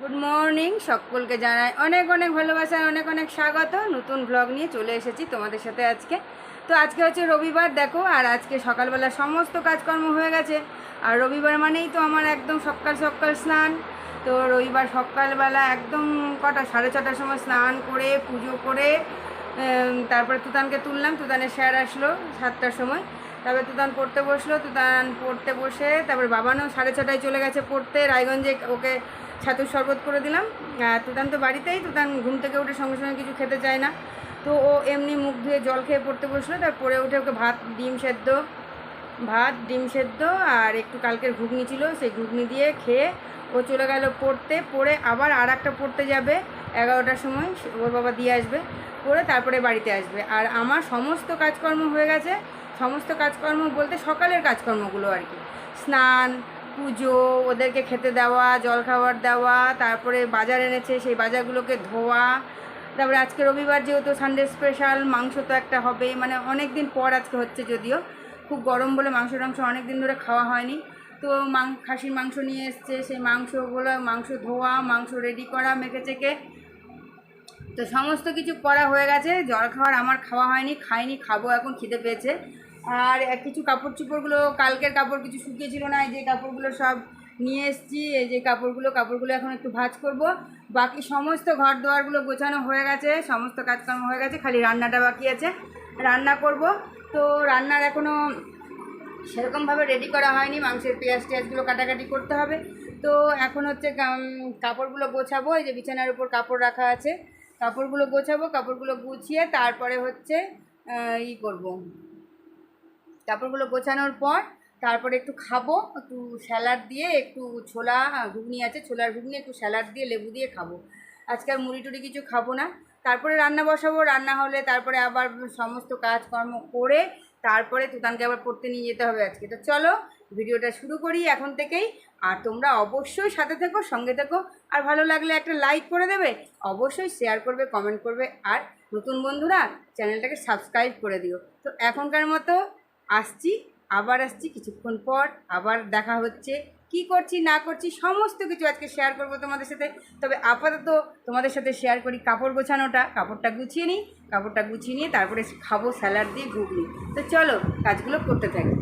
Good morning সকলকে জানাই অনেক অনেক ভালোবাসা আর অনেক অনেক স্বাগত। নতুন ব্লগ নিয়ে চলে এসেছি তোমাদের সাথে আজকে। তো আজকে হচ্ছে রবিবার, দেখো, আর আজকে সকালবেলা সমস্ত কাজকর্ম হয়ে গেছে। আর রবিবার মানেই তো আমার একদম সকাল সকাল স্নান। তো রবিবার সকালবেলা একদম কটা, সাড়ে ছটার সময় স্নান করে, পুজো করে তারপরে তুতানকে তুললাম, তুতানের স্যার আসলো সাতটার সময়। তারপরে তুতান পড়তে বসল, তুতান পড়তে বসে, তারপর বাবানও সাড়ে ছটায় চলে গেছে পড়তে, রায়গঞ্জে ওকে ছাতুর শরবত করে দিলাম। তুতান তো বাড়িতেই, তুতান ঘুম থেকে উঠে সঙ্গে সঙ্গে কিছু খেতে চায় না। তো ও এমনি মুখ ধুয়ে জল খেয়ে পড়তে বসল, তারপর পড়ে উঠে ওকে ভাত, ডিম সেদ্ধ, ভাত, ডিম সেদ্ধ আর একটু কালকের ঘুগনি ছিল, সেই ঘুগনি দিয়ে খেয়ে ও চলে গেল পড়তে। পড়ে আবার আর একটা পড়তে যাবে, এগারোটার সময়, ওর বাবা দিয়ে আসবে, পড়ে তারপরে বাড়িতে আসবে। আর আমার সমস্ত কাজকর্ম হয়ে গেছে। সমস্ত কাজকর্ম বলতে সকালের কাজকর্মগুলো আর কি। স্নান পুজো, ওদেরকে খেতে দেওয়া, জল খাবার দেওয়া, তারপরে বাজার এনেছে, সেই বাজারগুলোকে ধোয়া। তারপরে আজকে রবিবার যেহেতু সানডে স্পেশাল মাংস তো একটা হবে মানে অনেক দিন পর আজকে হচ্ছে যদিও। খুব গরম বলে মাংস টাংস অনেক দিন ধরে খাওয়া হয়নি। তো মাং, খাসির মাংস নিয়ে এসছে, সেই মাংসগুলো, মাংস ধোয়া, মাংস রেডি করা, মেখে চেকে তো সমস্ত কিছু করা হয়ে গেছে। জল খাওয়ার আমার খাওয়া হয়নি, খাইনি, খাব, এখন খিদে পেয়েছে। আর কিছু কাপড় চোপড়গুলো কালকের কাপড় কিছু শুকিয়েছিল না, এই যে কাপড়গুলো সব নিয়ে এসেছি, এই যে কাপড়গুলো কাপড়গুলো এখন একটু ভাজ করব। বাকি সমস্ত ঘর দোয়ারগুলো গোছানো হয়ে গেছে, সমস্ত কাজকর্ম হয়ে গেছে, খালি রান্নাটা বাকি আছে, রান্না করব। তো রান্নার এখনও সেরকমভাবে রেডি করা হয়নি, মাংসের পেঁয়াজ টেয়াজগুলো কাটাকাটি করতে হবে। তো এখন হচ্ছে কাপড়গুলো গোছাবো, এই যে বিছানার উপর কাপড় রাখা আছে, কাপড়গুলো গোছাবো, কাপড়গুলো গুছিয়ে তারপরে হচ্ছে ই করব। কাপড়গুলো গোছানোর পর তারপরে একটু খাব, একটু স্যালাড দিয়ে একটু ছোলা ঘুগনি আছে, ছোলার ঘুগনি একটু স্যালাড দিয়ে লেবু দিয়ে খাব। আজকে আর মুড়ি টুড়ি কিছু খাব না। তারপরে রান্না বসাবো, রান্না হলে তারপরে আবার সমস্ত কাজকর্ম করে তারপরে তুতানকে আবার পড়তে নিয়ে যেতে হবে আজকে। তো চলো, ভিডিওটা শুরু করি এখন থেকেই। আর তোমরা অবশ্যই সাথে থেকো, সঙ্গে থেকো। আর ভালো লাগলে একটা লাইক করে দেবে, অবশ্যই শেয়ার করবে, কমেন্ট করবে। আর নতুন বন্ধুরা, চ্যানেলটাকে সাবস্ক্রাইব করে দিও। তো এখনকার মতো আসছি, আবার আসছি, কিছুক্ষণ পর আবার দেখা হচ্ছে। কি করছি, না করছি, সমস্ত কিছু আজকে শেয়ার করব তোমাদের সাথে। তবে আপাতত তোমাদের সাথে শেয়ার করি কাপড় গোছানোটা। কাপড়টা গুছিয়ে নিই, কাপড়টা গুছিয়ে নিয়ে তারপরে খাব স্যালাড দিয়ে ঘুগনি। তো চলো, কাজগুলো করতে থাকি।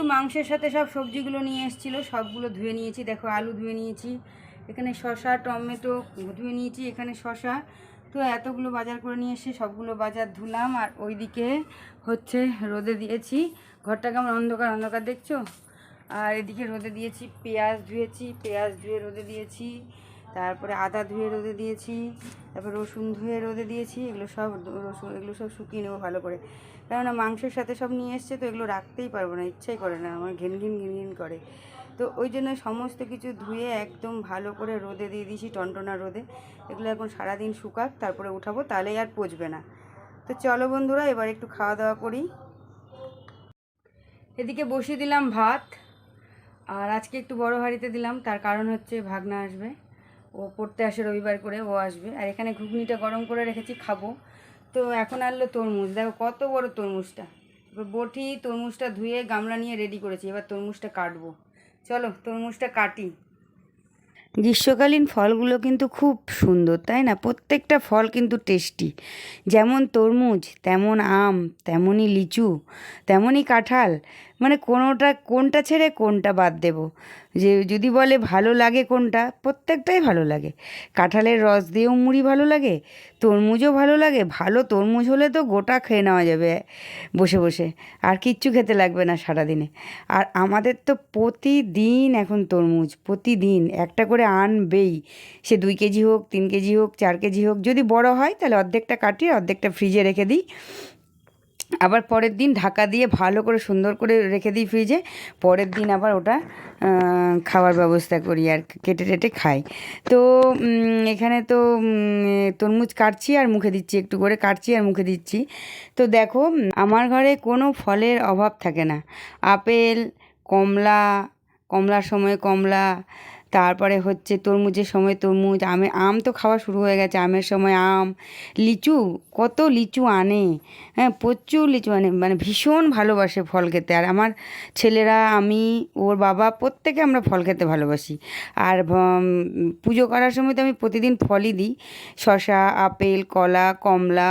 যেহেতু মাংসের সাথে সব সবজিগুলো নিয়ে এসেছিল, সবগুলো ধুয়ে নিয়েছি। দেখো, আলু ধুয়ে নিয়েছি, এখানে শসা, টমেটো ধুয়ে নিয়েছি, এখানে শসা। তো এতগুলো বাজার করে নিয়ে এসে সবগুলো বাজার ধুলাম আর ওইদিকে হচ্ছে রোদে দিয়েছি। ঘরটা কেমন অন্ধকার অন্ধকার দেখছ? আর এদিকে রোদে দিয়েছি, পেঁয়াজ ধুয়েছি, পেঁয়াজ ধুয়ে রোদে দিয়েছি। তারপরে আদা ধুয়ে রোদে দিয়েছি, তারপর রসুন ধুয়ে রোদে দিয়েছি, এগুলো সব রসুন, এগুলো সব শুকিয়ে নেব ভালো করে। কেননা মাংসের সাথে সব নিয়ে এসছে তো এগুলো রাখতেই পারব না, ইচ্ছাই করে না, আমার ঘিন ঘিন ঘিন ঘিন করে। তো ওই জন্য সমস্ত কিছু ধুয়ে একদম ভালো করে রোদে দিয়ে দিয়েছি, টনটনা রোদে। এগুলো এখন সারাদিন শুকাক, তারপরে উঠাবো, তাহলেই আর পচবে না। তো চলো বন্ধুরা, এবার একটু খাওয়া দাওয়া করি। এদিকে বসিয়ে দিলাম ভাত, আর আজকে একটু বড় হাঁড়িতে দিলাম, তার কারণ হচ্ছে ভাগনা আসবে। ও পড়তে আসে রবিবার করে, ও আসবে। আর এখানে ঘুগনিটা গরম করে রেখেছি, খাব। তো এখন আনলো তরমুজ। দেখো কত বড় তরমুজটা। এবার বটি, তরমুজটা ধুয়ে গামলা নিয়ে রেডি করেছি। এবার তরমুজটা কাটবো। চলো, তরমুজটা কাটি। গ্রীষ্মকালীন ফলগুলো কিন্তু খুব সুন্দর, তাই না? প্রত্যেকটা ফল কিন্তু টেস্টি যেমন তরমুজ, তেমন আম, তেমনই লিচু, তেমনই কাঁঠাল মানে কোনোটা, কোনটা ছেড়ে কোনটা বাদ দেব? যে যদি বলে ভালো লাগে কোনটা, প্রত্যেকটাই ভালো লাগে। কাঁঠালের রস দিয়েও মুড়ি ভালো লাগে, তরমুজও ভালো লাগে, ভালো তরমুজ হলে তো গোটা খেয়ে নেওয়া যাবে বসে বসে, আর কিচ্ছু খেতে লাগবে না সারাদিনে। আর আমাদের তো প্রতিদিন এখন তরমুজ, প্রতিদিন একটা করে আনবেই। সে দুই কেজি হোক, তিন কেজি হোক, চার কেজি হোক, যদি বড় হয় তাহলে অর্ধেকটা কাটিয়ে অর্ধেকটা ফ্রিজে রেখে দিই। আবার পরের দিন ঢাকা দিয়ে ভালো করে সুন্দর করে রেখে দিই ফ্রিজে পরের দিন আবার ওটা খাওয়ার ব্যবস্থা করি আর কেটে টেটে খাই। তো এখানে তো তরমুজ কাটছি আর মুখে দিচ্ছি, একটু করে কাটছি আর মুখে দিচ্ছি। তো দেখো, আমার ঘরে কোনো ফলের অভাব থাকে না। আপেল, কমলা, কমলার সময় কমলা তারপরে হচ্ছে তরমুজের সময় তরমুজ, আমে, আম তো খাওয়া শুরু হয়ে গেছে। আমের সময় আম, লিচু, কত লিচু আনে। হ্যাঁ প্রচুর লিচু আনে। মানে ভীষণ ভালোবাসে ফল খেতে। আর আমার ছেলেরা, আমি, ওর বাবা প্রত্যেকে আমরা ফল খেতে ভালোবাসি। আর পুজো করার সময় তো আমি প্রতিদিন ফলই দিই। শশা আপেল, কলা, কমলা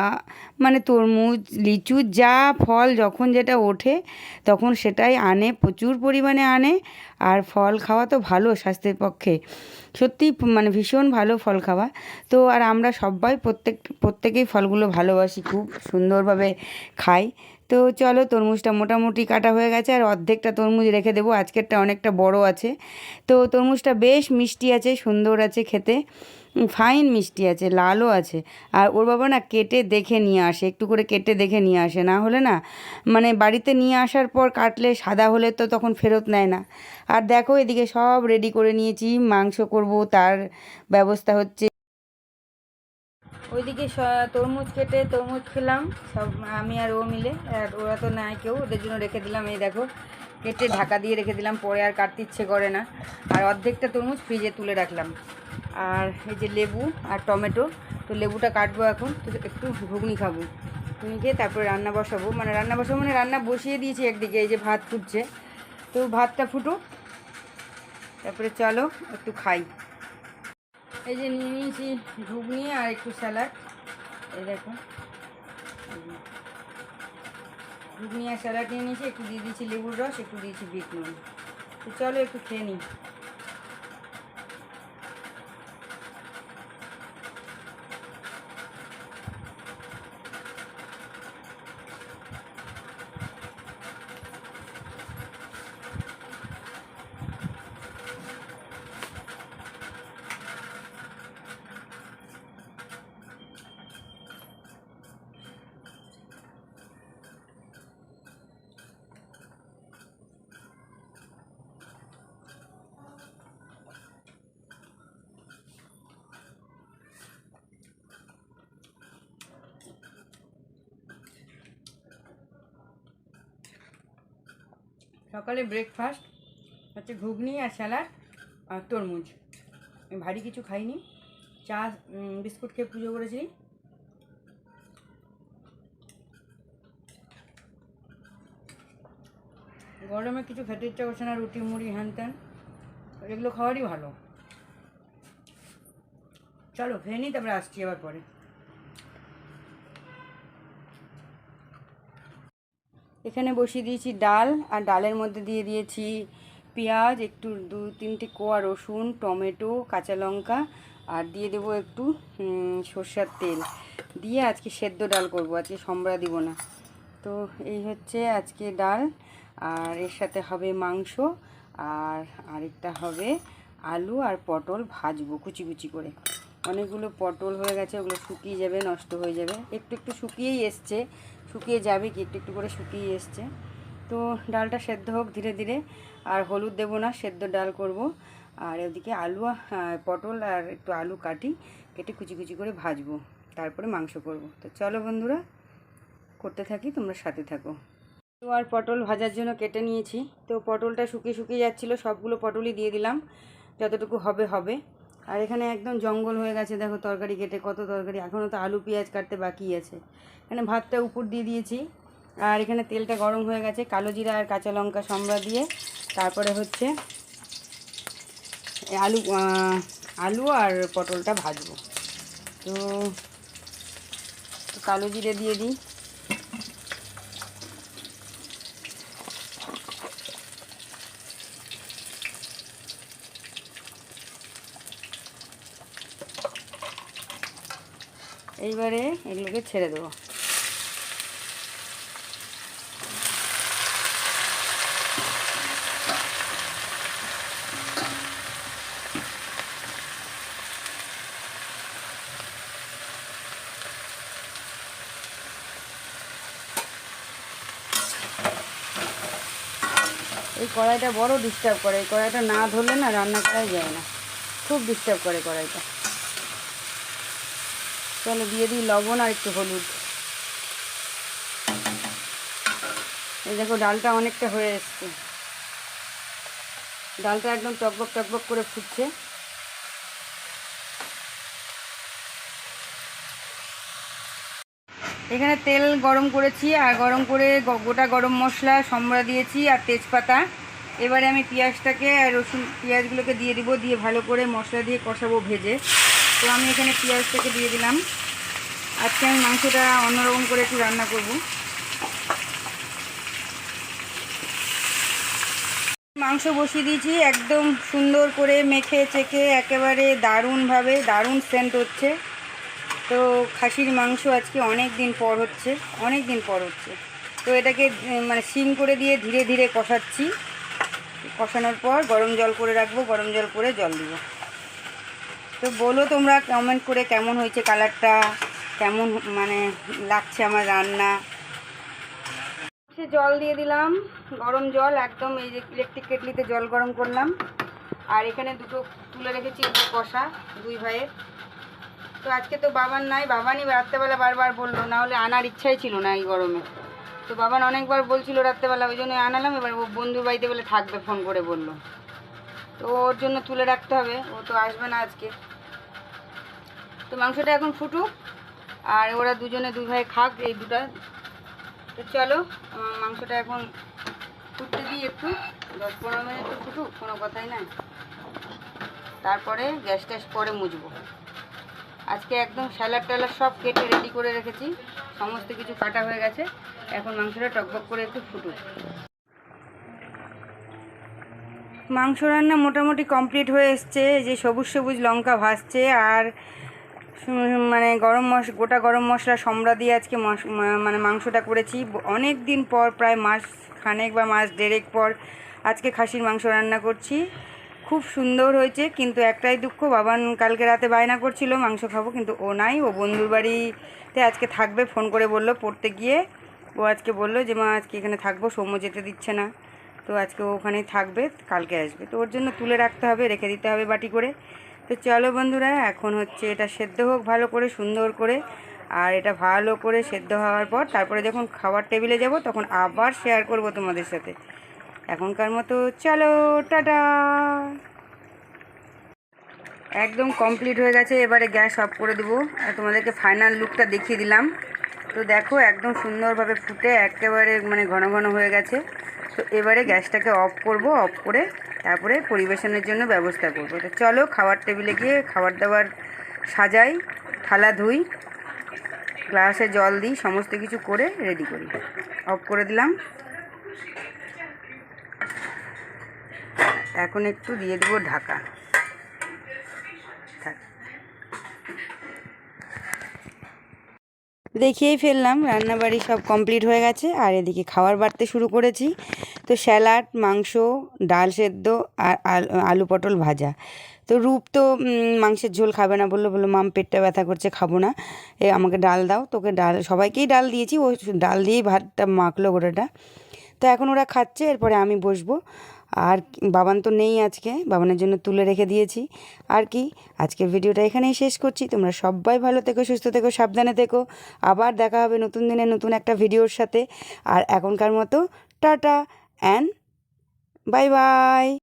মানে তরমুজ, লিচু, যা ফল যখন যেটা ওঠে, তখন সেটাই আনে, প্রচুর পরিমাণে আনে। আর ফল খাওয়া তো ভালো স্বাস্থ্যের পক্ষে। সত্যি মানে ভীষণ ভালো ফল খাওয়া। তো আর আমরা সবাই প্রত্যেক, প্রত্যেকেই ফলগুলো ভালোবাসি, খুব সুন্দরভাবে খাই। তো চলো তরমুজটা মোটামুটি কাটা হয়ে গেছে আর অর্ধেকটা তরমুজ রেখে দেবো। আজকেরটা অনেকটা বড় আছে। তো তরমুজটা বেশ মিষ্টি আছে, সুন্দর আছে খেতে। ফাইন মিষ্টি আছে, লালও আছে। আর ওর বাবা না কেটে দেখে নিয়ে আসে, একটু করে কেটে দেখে নিয়ে আসে। না হলে না মানে বাড়িতে নিয়ে আসার পর কাটলে সাদা হলে তো তখন ফেরত নেয় না। আর দেখো এদিকে সব রেডি করে নিয়েছি, মাংস করব, তার ব্যবস্থা হচ্ছে ওইদিকে তরমুজ কেটে তরমুজ খেলাম, সব আমি আর ও মিলে, আর ওরা তো নাই কেউ, ওদের জন্য রেখে দিলাম, এই দেখো, কেটে ঢাকা দিয়ে রেখে দিলাম, পরে আর কাটতে ইচ্ছে করে না। আর অর্ধেকটা তরমুজ ফ্রিজে তুলে রাখলাম। আর এই যে লেবু আর টমেটো, তো লেবুটা কাটবো এখন, তো একটু ঘুগনি খাব। ঘুগনি খেয়ে তারপরে রান্না বসাবো মানে রান্না বসাবো মানে রান্না বসিয়ে দিয়েছি একদিকে, এই যে ভাত ফুটছে। তো ভাতটা ফুটুক, তারপরে চলো একটু খাই। এই যে নিয়ে নিয়েছি ঘুগনি আর একটু স্যালাড। এই দেখো। ঘুগনি আর স্যালাড নিয়ে নিয়েছি, একটু দিয়ে দিয়েছি লেবুর রস, একটু দিয়েছি বিট নুন। তো চলো একটু খেয়ে নিই। সকালে ব্রেকফাস্ট হচ্ছে ঘুগনি আর স্যালাড আর তরমুজ। ভারী কিছু খাইনি। চা বিস্কুট খেয়ে পুজো করেছি। গরমে কিছু খেতে ইচ্ছা করছে না, রুটি, মুড়ি, হ্যান ত্যান। এগুলো খাওয়ারই ভালো। চলো, খেয়ে নিই, তারপরে আসছি আবার পরে। এখানে বসিয়ে দিয়েছি ডাল, আর ডালের মধ্যে দিয়ে দিয়েছি পেঁয়াজ, একটু দু তিনটে কোয়া রসুন, টমেটো, কাঁচা লঙ্কা, আর দিয়ে দেবো একটু সর্ষের তেল। দিয়ে আজকে সেদ্ধ ডাল করব, আজকে সম্বরা দিব না। তো এই হচ্ছে আজকে ডাল, আর এর সাথে হবে মাংস, আর আরেকটা হবে আলু আর পটল ভাজবো কুচি কুচি করে। অনেকগুলো পটল হয়ে গেছে, ওগুলো শুকিয়ে যাবে, নষ্ট হয়ে যাবে। একটু একটু শুকিয়েই এসছে শুকিয়ে যাবে কি? একটু একটু করে শুকিয়ে এসছে। তো ডালটা সেদ্ধ হোক ধীরে ধীরে। আর হলুদ দেবো না, সেদ্ধ ডাল করব। আর ওদিকে আলু পটল আর একটু আলু কাটি, কেটে কুচি কুচি করে ভাজবো। তারপরে মাংস করব। তো চলো বন্ধুরা, করতে থাকি, তোমরা সাথে থাকো। তো আর পটল ভাজার জন্য কেটে নিয়েছি। তো পটলটা শুকিয়ে শুকিয়ে যাচ্ছিল, সবগুলো পটলই দিয়ে দিলাম। যতটুকু হবে হবে। আর এখানে একদম জঙ্গল হয়ে গেছে, দেখো তরকারি কেটে, কত তরকারি। এখনও তো আলু, পেঁয়াজ কাটতে বাকি আছে। এখানে ভাতটা উপর দিয়ে দিয়েছি। আর এখানে তেলটা গরম হয়ে গেছে, কালো জিরা আর কাঁচা লঙ্কা সম্রা দিয়ে। তারপরে হচ্ছে আলু আলু আর পটলটা ভাজবো। তো কালো জিরে দিয়ে দিই। এইবারে এগুলোকে ছেড়ে দেবো। এই কড়াইটা বড় ডিস্টার্ব করে, এই কড়াইটা না ধরলে না রান্না করাই যায় না। খুব ডিস্টার্ব করে কড়াইটা। চলো দিয়ে দিই লবণ আর একটু হলুদ। এই দেখো ডালটা অনেকটা হয়ে এসছে। ডালটা একদম টকবক টকবক করে ফুটছে। এখানে তেল গরম করেছি আর গরম করে গোটা গরম মশলা, সম্বরা দিয়েছি আর তেজপাতা। এবারে আমি পেঁয়াজটাকে আর রসুন, পেঁয়াজগুলোকে দিয়ে দিব, দিয়ে ভালো করে মশলা দিয়ে কষাবো ভেজে। তো আমি এখানে পেঁয়াজটাকে দিয়ে দিলাম। আজকে আমি মাংসটা অন্যরকম করে একটু রান্না করব। মাংস বসিয়ে দিয়েছি, একদম সুন্দর করে মেখে চেখে একেবারে দারুণভাবে, দারুণ সেন্ট হচ্ছে। তো খাসির মাংস আজকে অনেক দিন পর হচ্ছে, অনেক দিন পর হচ্ছে। তো এটাকে মানে সিম করে দিয়ে ধীরে ধীরে কষাচ্ছি। কষানোর পর গরম জল করে রাখব, গরম জল করে জল দিব। তো বলো তোমরা কমেন্ট করে কেমন হয়েছে কালারটা কেমন মানে লাগছে আমার রান্না? জল দিয়ে দিলাম, গরম জল, একদম এই যে ইলেকট্রিক কেটলিতে জল গরম করলাম। আর এখানে দুটো তুলে রেখেছি কষা, দুই ভাইয়ের। তো আজকে তো বাবান নাই, বাবানই রাত্রেবেলা বারবার বলল, না হলে আনার ইচ্ছাই ছিল না এই গরমে। তো বাবান অনেকবার বলছিল রাত্রেবেলা, ওই জন্য আনালাম, এবার ও বন্ধুর বাড়িতে বলে থাকবে, ফোন করে বলল। তো ওর জন্য তুলে রাখতে হবে। ও তো আসবে না আজকে। তো মাংসটা এখন ফুটুক, আর ওরা দুজনে দুই ভাই খাক এই দুটা। তো চলো মাংসটা এখন ফুটতে দিই একটু। দশ পনেরো মিনিট ফুটুক, কোনো কথাই নাই। তারপরে গ্যাস ট্যাস পরে মুছবো। আজকে একদম স্যালাড ট্যালাড সব কেটে রেডি করে রেখেছি। সমস্ত কিছু কাটা হয়ে গেছে। এখন মাংসটা টকবক করে একটু ফুটুক। মাংস রান্না মোটামুটি কমপ্লিট হয়ে এসছে যে সবুজ সবুজ লঙ্কা ভাসছে আর মানে গরম মশ, গোটা গরম মশলা সম্রা দিয়ে আজকে মানে মাংসটা করেছি। অনেক দিন পর, প্রায় মাস খানেক বা মাস দেড়েক পর আজকে খাসির মাংস রান্না করছি। খুব সুন্দর হয়েছে, কিন্তু একটাই দুঃখ, বাবান কালকে রাতে বায়না করছিল মাংস খাব, কিন্তু ও নাই, ও বন্ধুর বাড়িতে আজকে থাকবে, ফোন করে বলল পড়তে গিয়ে। ও আজকে বলল যে, মা, আজকে এখানে থাকব, সৌম্য যেতে দিচ্ছে না। তো আজকে ওখানেই থাকবে, কালকে আসবে। তো ওর জন্য তুলে রাখতে হবে, রেখে দিতে হবে বাটি করে। তো চলো বন্ধুরা, এখন হচ্ছে এটা সেদ্ধ হোক, ভালো করে, সুন্দর করে। আর এটা ভালো করে সেদ্ধ হওয়ার পর তারপরে যখন খাবার টেবিলে যাব, তখন আবার শেয়ার করব তোমাদের সাথে। এখনকার মতো চলো, টাটা! একদম কমপ্লিট হয়ে গেছে, এবারে গ্যাস অফ করে দেবো। আর তোমাদেরকে ফাইনাল লুকটা দেখিয়ে দিলাম। তো দেখো, একদম সুন্দরভাবে ফুটে, একেবারে মানে ঘন ঘন হয়ে গেছে। তো এবারে গ্যাসটাকে অফ করব অফ করে তারপরে পরিবেশনের জন্য ব্যবস্থা করব। তো চলো খাবার টেবিলে গিয়ে খাবার দাবার সাজাই, থালা ধুই, গ্লাসে জল দিই, সমস্ত কিছু করে রেডি করি। অফ করে দিলাম। এখন একটু দিয়ে দেবো ঢাকা থাক দেখিয়েই ফেললাম, রান্নাবাড়ি সব কমপ্লিট হয়ে গেছে। আর এদিকে খাবার বাড়তে শুরু করেছি। তো স্যালাড, মাংস, ডাল সেদ্ধ আর আল- আলু পটল ভাজা। তো রূপ তো মাংসের ঝোল খাবে না বলল বলল, মাম, পেটটা ব্যথা করছে, খাব না। এ, আমাকে ডাল দাও, তোকে ডাল, সবাইকেই ডাল দিয়েছি, ও ডাল দিয়েই ভাতটা মাখলো গোটাটা। তো এখন ওরা খাচ্ছে, এরপরে আমি বসবো। আর বাবান তো নেই আজকে, বাবানের জন্য তুলে রেখে দিয়েছি। আর কি, আজকের ভিডিওটা এখানেই শেষ করছি। তোমরা সবাই ভালো থেকো, সুস্থ থেকো, সাবধানে থেকো। আবার দেখা হবে নতুন দিনে নতুন একটা ভিডিওর সাথে। আর এখনকার মতো টাটা অ্যান্ড বাই বাই।